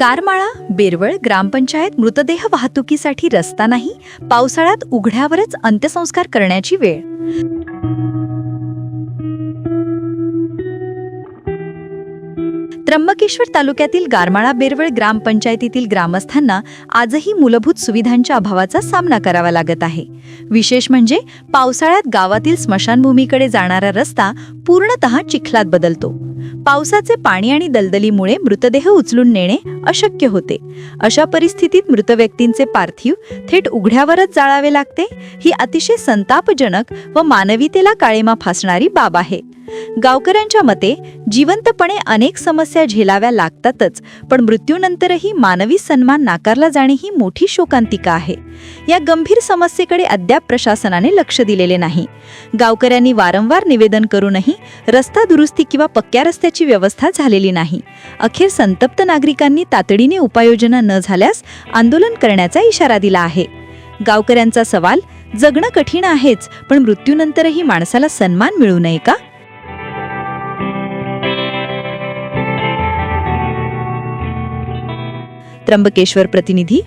गारमाळा बेरवळ ग्रामपंचायत मृतदेह वाहतुकीसाठी रस्ता नाही पावसाळ्यात उघड्यावरच अंत्यसंस्कार करण्याची वेळ. त्र्यंबकेश्वर तालुक्यातील गारमाळा बेरवळ ग्रामपंचायतीतील ग्रामस्थांना आजही मूलभूत सुविधांच्या अभावाचा सामना करावा लागत आहे. विशेष म्हणजे पावसाळ्यात गावातील स्मशानभूमीकडे जाणारा रस्ता पूर्णतः चिखलात बदलतो. पावसाचे पाणी आणि दलदलीमुळे मृतदेह उचलून नेणे अशक्य होते. अशा परिस्थितीत मृत व्यक्तींचे पार्थिव थेट उघड्यावरच जाळावे लागते ही अतिशय संतापजनक व मानवीतेला काळेमा फासणारी बाब आहे. गावकऱ्यांच्या मते जिवंतपणे अनेक समस्या झेलाव्या लागतातच पण मृत्यूनंतरही मानवी सन्मान नाकारला जाणे ही मोठी शोकांतिका आहे. या गंभीर समस्येकडे अद्याप प्रशासनाने लक्ष दिलेले नाही. गावकऱ्यांनी वारंवार निवेदन करूनही रस्ता दुरुस्ती किंवा पक्क्या रस्त्याची व्यवस्था झालेली नाही. अखेर संतप्त नागरिकांनी तातडीने उपाययोजना न झाल्यास आंदोलन करण्याचा इशारा दिला आहे. गावकऱ्यांचा सवाल जगणं कठीण आहेच पण मृत्यूनंतरही माणसाला सन्मान मिळू नये का? त्र्यंबकेश्वर प्रतिनिधी